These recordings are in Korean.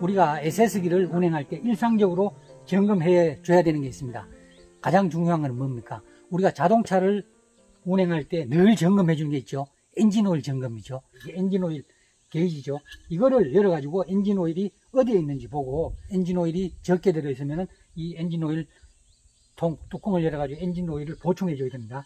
우리가 SS기를 운행할 때 일상적으로 점검해 줘야 되는 게 있습니다. 가장 중요한 건 뭡니까? 우리가 자동차를 운행할 때 늘 점검해 주는 게 있죠. 엔진 오일 점검이죠. 이게 엔진 오일 게이지죠. 이거를 열어가지고 엔진 오일이 어디에 있는지 보고 엔진 오일이 적게 들어있으면 이 엔진 오일 통, 뚜껑을 열어가지고 엔진 오일을 보충해 줘야 됩니다.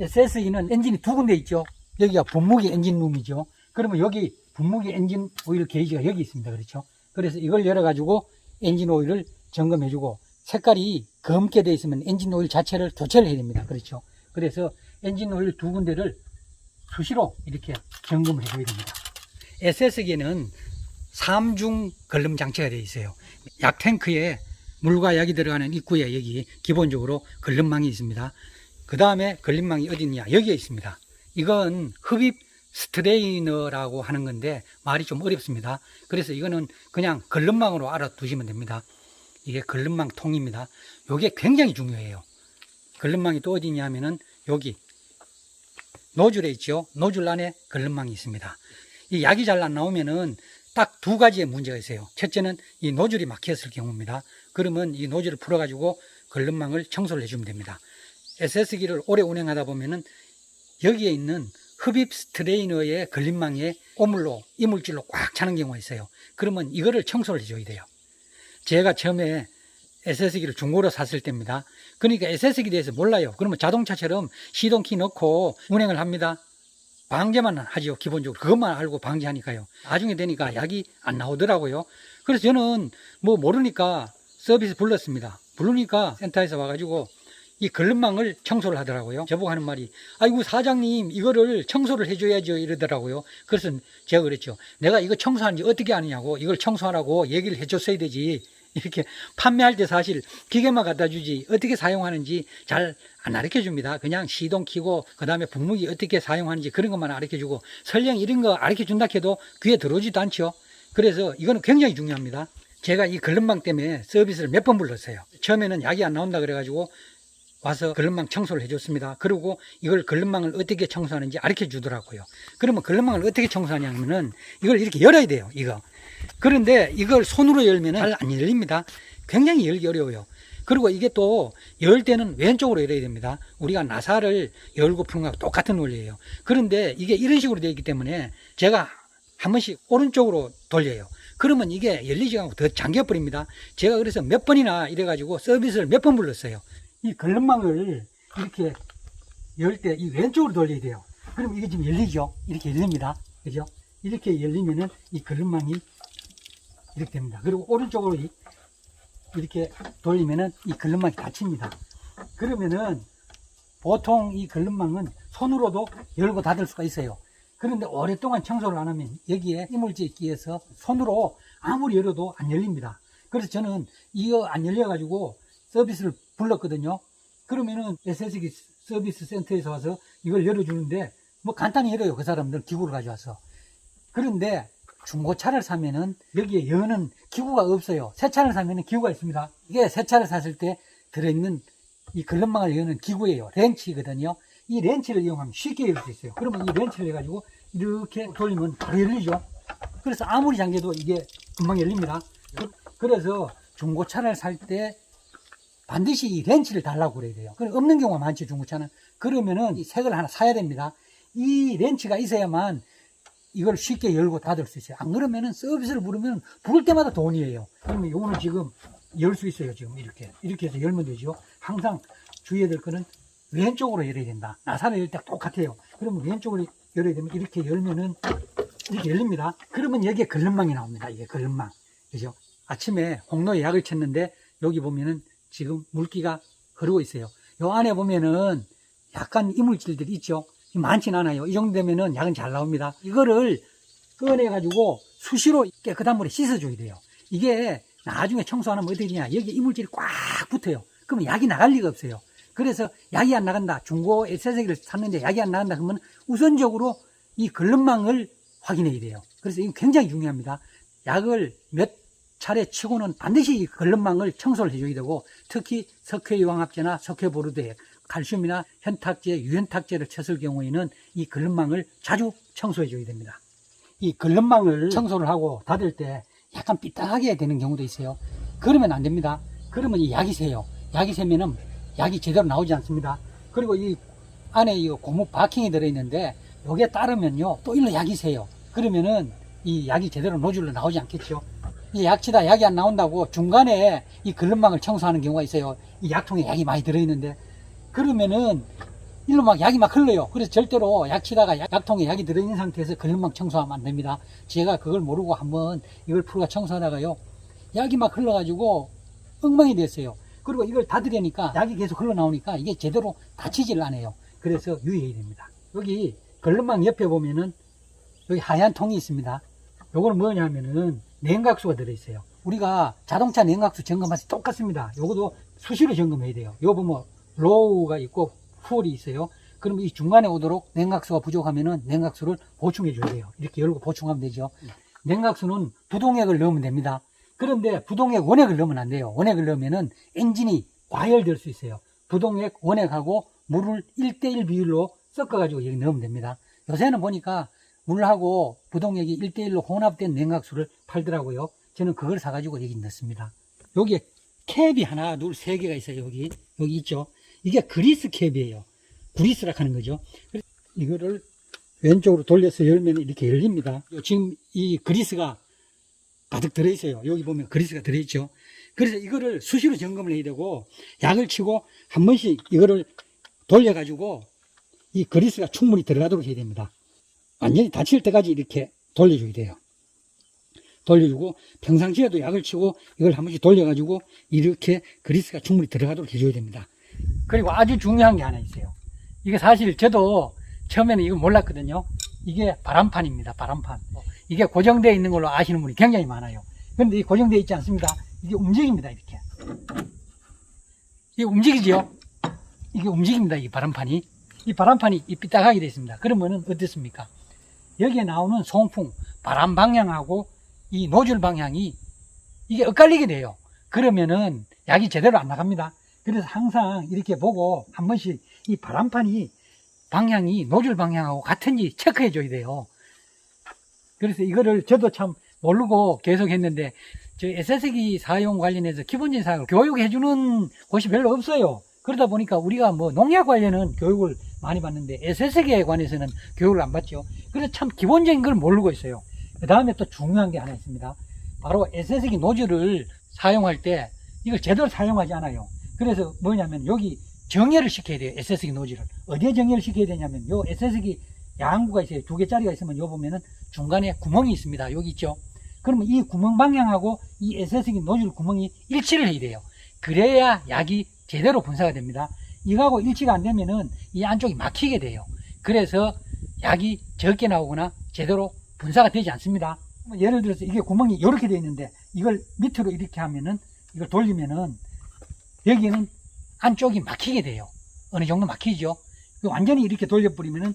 SSE는 엔진이 두 군데 있죠. 여기가 분무기 엔진룸이죠. 그러면 여기 분무기 엔진 오일 게이지가 여기 있습니다. 그렇죠? 그래서 이걸 열어가지고 엔진 오일을 점검해주고 색깔이 검게 되어 있으면 엔진 오일 자체를 교체를 해야 됩니다. 그렇죠? 그래서 엔진 오일 두 군데를 수시로 이렇게 점검을 해줘야 됩니다. SS기에는 3중 걸름 장치가 되어 있어요. 약 탱크에 물과 약이 들어가는 입구에 여기 기본적으로 걸름망이 있습니다. 그 다음에 걸림망이 어디 있냐? 여기에 있습니다. 이건 흡입 스트레이너라고 하는 건데 말이 좀 어렵습니다. 그래서 이거는 그냥 걸름망으로 알아두시면 됩니다. 이게 걸름망 통입니다. 이게 굉장히 중요해요. 걸름망이 또 어디 있냐면은 여기 노즐에 있죠. 노즐 안에 걸름망이 있습니다. 이 약이 잘 안 나오면은 딱 두 가지의 문제가 있어요. 첫째는 이 노즐이 막혔을 경우입니다. 그러면 이 노즐을 풀어가지고 걸름망을 청소를 해주면 됩니다. SS기를 오래 운행하다 보면은 여기에 있는 흡입 스트레이너의 걸림망에 오물로 이물질로 꽉 차는 경우가 있어요. 그러면 이거를 청소를 해줘야 돼요. 제가 처음에 SS기를 중고로 샀을 때입니다. 그러니까 SS기에 대해서 몰라요. 그러면 자동차처럼 시동키 넣고 운행을 합니다. 방제만 하죠, 기본적으로. 그것만 알고 방제하니까요. 나중에 되니까 약이 안 나오더라고요. 그래서 저는 뭐 모르니까 서비스 불렀습니다. 부르니까 센터에서 와가지고 이 걸름망을 청소를 하더라고요. 저보고 하는 말이, 아이고, 사장님, 이거를 청소를 해줘야죠. 이러더라고요. 그래서 제가 그랬죠. 내가 이거 청소하는지 어떻게 아느냐고, 이걸 청소하라고 얘기를 해줬어야 되지. 이렇게 판매할 때 사실 기계만 갖다 주지 어떻게 사용하는지 잘 안 가르쳐 줍니다. 그냥 시동 키고 그 다음에 분무기 어떻게 사용하는지 그런 것만 가르쳐 주고 설령 이런 거 가르쳐 준다 해도 귀에 들어오지도 않죠. 그래서 이거는 굉장히 중요합니다. 제가 이 걸름망 때문에 서비스를 몇 번 불렀어요. 처음에는 약이 안 나온다 그래가지고 와서 걸름망 청소를 해줬습니다. 그리고 이걸 걸름망을 어떻게 청소하는지 가르쳐 주더라고요. 그러면 걸름망을 어떻게 청소하냐면은 이걸 이렇게 열어야 돼요. 이거. 그런데 이걸 손으로 열면 잘 안 열립니다. 굉장히 열기 어려워요. 그리고 이게 또 열 때는 왼쪽으로 열어야 됩니다. 우리가 나사를 열고 푸는 거하고 똑같은 원리예요. 그런데 이게 이런 식으로 되어 있기 때문에 제가 한 번씩 오른쪽으로 돌려요. 그러면 이게 열리지 않고 더 잠겨버립니다. 제가 그래서 몇 번이나 이래가지고 서비스를 몇 번 불렀어요. 이 걸름망을 이렇게 열 때 이 왼쪽으로 돌려야 돼요. 그럼 이게 지금 열리죠? 이렇게 열립니다. 그죠? 이렇게 열리면은 이 걸름망이 이렇게 됩니다. 그리고 오른쪽으로 이- 이렇게 돌리면은 이 걸름망이 닫힙니다. 그러면은 보통 이 걸름망은 손으로도 열고 닫을 수가 있어요. 그런데 오랫동안 청소를 안 하면 여기에 이물질이 끼어서 손으로 아무리 열어도 안 열립니다. 그래서 저는 이거 안 열려가지고 서비스를 불렀거든요. 그러면은 SS기 서비스 센터에서 와서 이걸 열어주는데 뭐 간단히 열어요. 그 사람들 기구를 가져와서. 그런데 중고차를 사면은 여기에 여는 기구가 없어요. 새 차를 사면은 기구가 있습니다. 이게 새 차를 샀을 때 들어있는 이 걸름망을 여는 기구예요. 렌치거든요. 이 렌치를 이용하면 쉽게 열 수 있어요. 그러면 이 렌치를 해가지고 이렇게 돌리면 바로 열리죠. 그래서 아무리 잠겨도 이게 금방 열립니다. 그- 그래서 중고차를 살 때 반드시 이 렌치를 달라고 그래야 돼요. 그럼 없는 경우가 많죠, 중고차는. 그러면은 이 색을 하나 사야 됩니다. 이 렌치가 있어야만 이걸 쉽게 열고 닫을 수 있어요. 안 그러면은 서비스를 부르면 부를 때마다 돈이에요. 그러면 요거는 지금 열 수 있어요. 지금 이렇게. 이렇게 해서 열면 되죠. 항상 주의해야 될 거는 왼쪽으로 열어야 된다. 나사를 열 때 똑같아요. 그러면 왼쪽으로 열어야 되면 이렇게 열면은 이렇게 열립니다. 그러면 여기에 걸름망이 나옵니다. 이게 걸름망. 그죠? 아침에 홍로에 약을 쳤는데 여기 보면은 지금 물기가 흐르고 있어요. 요 안에 보면은 약간 이물질들이 있죠. 많진 않아요. 이 정도 되면은 약은 잘 나옵니다. 이거를 꺼내가지고 수시로 깨끗한 물에 씻어줘야 돼요. 이게 나중에 청소하면 어떻게 되냐. 여기 이물질이 꽉 붙어요. 그러면 약이 나갈 리가 없어요. 그래서 약이 안 나간다. 중고 에세세기를 샀는데 약이 안 나간다. 그러면 우선적으로 이 걸름망을 확인해야 돼요. 그래서 이건 굉장히 중요합니다. 약을 몇 차례 치고는 반드시 이 걸름망을 청소를 해줘야 되고 특히 석회유황합제나 석회보르드액, 칼슘이나 현탁제, 유현탁제를 쳤을 경우에는 이 걸름망을 자주 청소해 줘야 됩니다. 이 걸름망을 청소를 하고 닫을 때 약간 삐딱하게 되는 경우도 있어요. 그러면 안 됩니다. 그러면 이 약이 새요. 약이 새면은 약이 제대로 나오지 않습니다. 그리고 이 안에 이 고무 바킹이 들어있는데 여기에 따르면요 또 일로 약이 새요. 그러면은 이 약이 제대로 노즐로 나오지 않겠죠. 이 약치다 약이 안 나온다고 중간에 이 걸름망을 청소하는 경우가 있어요. 이 약통에 약이 많이 들어있는데 그러면은 일로 막 약이 막 흘러요. 그래서 절대로 약치다가 약- 약통에 약이 들어있는 상태에서 걸름망 청소하면 안 됩니다. 제가 그걸 모르고 한번 이걸 풀어가 청소하다가요. 약이 막 흘러가지고 엉망이 됐어요. 그리고 이걸 닫으려니까 약이 계속 흘러나오니까 이게 제대로 닫히질 않아요. 그래서 유의해야 됩니다. 여기 걸름망 옆에 보면은 여기 하얀 통이 있습니다. 요거는 뭐냐면은 냉각수가 들어있어요. 우리가 자동차 냉각수 점검할 때 똑같습니다. 요것도 수시로 점검해야 돼요. 요 보면 로우가 있고 풀이 있어요. 그럼 이 중간에 오도록 냉각수가 부족하면은 냉각수를 보충해 줘야 돼요. 이렇게 열고 보충하면 되죠. 냉각수는 부동액을 넣으면 됩니다. 그런데 부동액 원액을 넣으면 안 돼요. 원액을 넣으면은 엔진이 과열될 수 있어요. 부동액 원액하고 물을 1대1 비율로 섞어가지고 여기 넣으면 됩니다. 요새는 보니까 물하고 부동액이 1대1로 혼합된 냉각수를 팔더라고요. 저는 그걸 사가지고 여기 넣습니다. 여기에 캡이 하나, 둘, 세 개가 있어요. 여기. 여기 있죠. 이게 그리스 캡이에요. 그리스라 하는 거죠. 이거를 왼쪽으로 돌려서 열면 이렇게 열립니다. 지금 이 그리스가 가득 들어있어요. 여기 보면 그리스가 들어있죠. 그래서 이거를 수시로 점검을 해야 되고 약을 치고 한 번씩 이거를 돌려가지고 이 그리스가 충분히 들어가도록 해야 됩니다. 완전히 닫힐 때까지 이렇게 돌려줘야 돼요. 돌려주고 평상시에도 약을 치고 이걸 한 번씩 돌려가지고 이렇게 그리스가 충분히 들어가도록 해줘야 됩니다. 그리고 아주 중요한 게 하나 있어요. 이게 사실 저도 처음에는 이거 몰랐거든요. 이게 바람판입니다. 바람판. 이게 고정되어 있는 걸로 아시는 분이 굉장히 많아요. 그런데 이 고정되어 있지 않습니다. 이게 움직입니다. 이렇게. 이게 움직이죠? 이게 움직입니다. 이 바람판이. 이 바람판이 이 삐딱하게 되어 있습니다. 그러면은 어떻습니까? 여기에 나오는 송풍, 바람 방향하고 이 노즐 방향이 이게 엇갈리게 돼요. 그러면은 약이 제대로 안 나갑니다. 그래서 항상 이렇게 보고 한 번씩 이 바람판이 방향이 노즐 방향하고 같은지 체크해 줘야 돼요. 그래서 이거를 저도 참 모르고 계속 했는데 저 SS기 사용 관련해서 기본적인 사항을 교육해 주는 곳이 별로 없어요. 그러다 보니까 우리가 뭐 농약 관련은 교육을 많이 받는데 SS기에 관해서는 교육을 안 받죠. 그래서 참 기본적인 걸 모르고 있어요. 그 다음에 또 중요한 게 하나 있습니다. 바로 SS기 노즐을 사용할 때 이걸 제대로 사용하지 않아요. 그래서 뭐냐면 여기 정렬을 시켜야 돼요. SS기 노즐을. 어디에 정렬을 시켜야 되냐면 요 SS기 양구가 있어요. 두 개짜리가 있으면 요 보면은 중간에 구멍이 있습니다. 여기 있죠. 그러면 이 구멍 방향하고 이 SS기 노즐 구멍이 일치를 해야 돼요. 그래야 약이 제대로 분사가 됩니다. 이거하고 일치가 안 되면은 이 안쪽이 막히게 돼요. 그래서 약이 적게 나오거나 제대로 분사가 되지 않습니다. 뭐 예를 들어서 이게 구멍이 이렇게 되어 있는데 이걸 밑으로 이렇게 하면은 이걸 돌리면은 여기는 안쪽이 막히게 돼요. 어느 정도 막히죠. 완전히 이렇게 돌려버리면은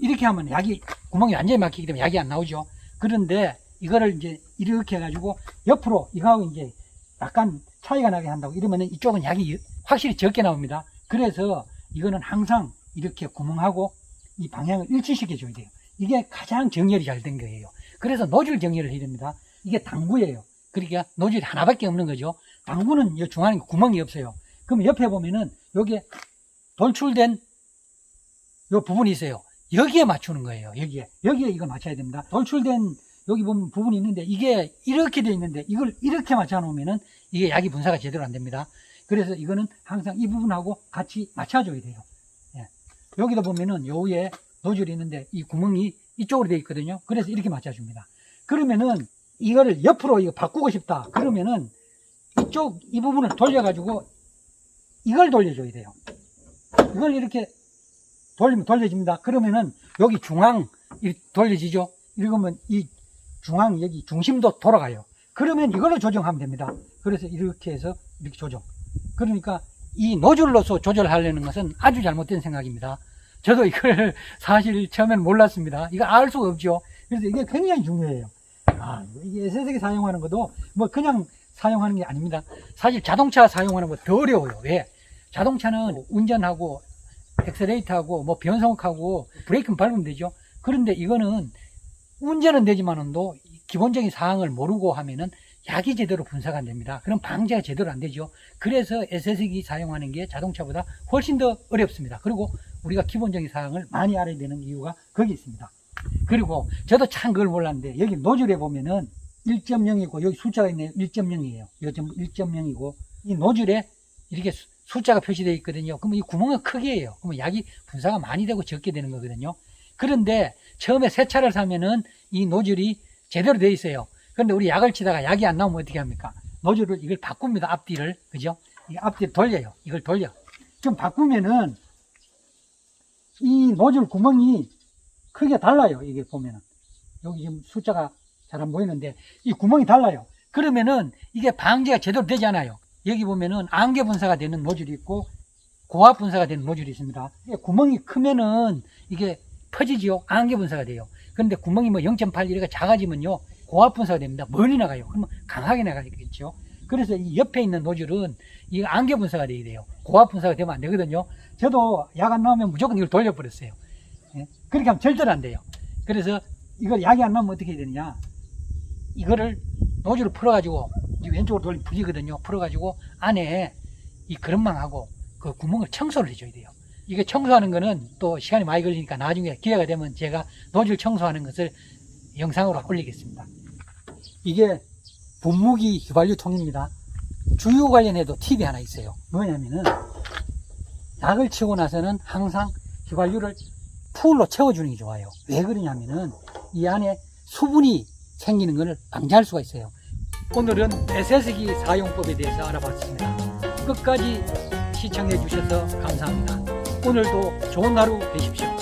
이렇게 하면 약이 구멍이 완전히 막히기 때문에 약이 안 나오죠. 그런데 이거를 이제 이렇게 해가지고 옆으로 이거하고 이제 약간 차이가 나게 한다고 이러면은 이쪽은 약이 확실히 적게 나옵니다. 그래서 이거는 항상 이렇게 구멍하고 이 방향을 일치시켜 줘야 돼요. 이게 가장 정렬이 잘 된 거예요. 그래서 노즐 정렬을 해야 됩니다. 이게 당구예요. 그러니까 노즐이 하나밖에 없는 거죠. 당구는 이 중앙에 구멍이 없어요. 그럼 옆에 보면은 여기에 돌출된 요 부분이 있어요. 여기에 맞추는 거예요. 여기에. 여기에 이걸 맞춰야 됩니다. 돌출된 여기 보면 부분이 있는데 이게 이렇게 돼 있는데 이걸 이렇게 맞춰 놓으면은 이게 약이 분사가 제대로 안 됩니다. 그래서 이거는 항상 이 부분하고 같이 맞춰줘야 돼요. 예. 여기도 보면은 요 위에 노즐이 있는데 이 구멍이 이쪽으로 돼 있거든요. 그래서 이렇게 맞춰줍니다. 그러면은 이거를 옆으로 이거 바꾸고 싶다. 그러면은 이쪽 이 부분을 돌려가지고 이걸 돌려줘야 돼요. 이걸 이렇게 돌리면 돌려집니다. 그러면은 여기 중앙 이 돌려지죠. 이러면 이 중앙 여기 중심도 돌아가요. 그러면 이걸로 조정하면 됩니다. 그래서 이렇게 해서 이렇게 조정. 그러니까 이 노즐로서 조절하려는 것은 아주 잘못된 생각입니다. 저도 이걸 사실 처음에는 몰랐습니다. 이거 알 수가 없죠. 그래서 이게 굉장히 중요해요. 아, 이게 SS기 사용하는 것도 뭐 그냥 사용하는 게 아닙니다. 사실 자동차 사용하는 거 더 어려워요. 왜? 자동차는 운전하고 엑셀레이터하고 뭐 변속하고 브레이크는 밟으면 되죠. 그런데 이거는 운전은 되지만은도 기본적인 사항을 모르고 하면은 약이 제대로 분사가 안 됩니다. 그럼 방제가 제대로 안 되죠. 그래서 SS기 사용하는 게 자동차보다 훨씬 더 어렵습니다. 그리고 우리가 기본적인 사항을 많이 알아야 되는 이유가 거기 있습니다. 그리고 저도 참 그걸 몰랐는데 여기 노즐에 보면은 1.0이고 여기 숫자가 있네요. 1.0이에요. 1.0이고 이 노즐에 이렇게 수- 숫자가 표시되어 있거든요. 그러면 이 구멍은 크게 해요. 그러면 약이 분사가 많이 되고 적게 되는 거거든요. 그런데 처음에 새 차를 사면은 이 노즐이 제대로 되어 있어요. 그런데 우리 약을 치다가 약이 안 나오면 어떻게 합니까? 노즐을 이걸 바꿉니다. 앞뒤를. 그죠? 이 앞뒤를 돌려요. 이걸 돌려. 좀 바꾸면은 이 노즐 구멍이 크게 달라요. 이게 보면은. 여기 지금 숫자가 잘 안 보이는데 이 구멍이 달라요. 그러면은 이게 방제가 제대로 되지 않아요. 여기 보면은 안개 분사가 되는 노즐이 있고 고압 분사가 되는 노즐이 있습니다. 구멍이 크면은 이게 퍼지지요. 안개 분사가 돼요. 그런데 구멍이 뭐 0.8 이렇게 작아지면요. 고압 분사가 됩니다. 멀리 나가요. 그러면 강하게 나가겠죠. 그래서 이 옆에 있는 노즐은 이 안개 분사가 돼야 돼요. 고압 분사가 되면 안 되거든요. 저도 약 안 나오면 무조건 이걸 돌려버렸어요. 예? 그렇게 하면 절대로 안 돼요. 그래서 이걸 약이 안 나오면 어떻게 해야 되느냐. 이거를 노즐을 풀어가지고 이 왼쪽으로 돌리 풀리거든요. 풀어가지고 안에 이 그릇망하고 그 구멍을 청소를 해줘야 돼요. 이게 청소하는 거는 또 시간이 많이 걸리니까 나중에 기회가 되면 제가 노즐 청소하는 것을 영상으로 올리겠습니다. 이게 분무기 휘발유 통입니다. 주유 관련해도 팁이 하나 있어요. 뭐냐면은 약을 치고 나서는 항상 휘발유를 풀로 채워주는 게 좋아요. 왜 그러냐면은 이 안에 수분이 생기는 것을 방지할 수가 있어요. 오늘은 SS기 사용법에 대해서 알아봤습니다. 끝까지 시청해 주셔서 감사합니다. 오늘도 좋은 하루 되십시오.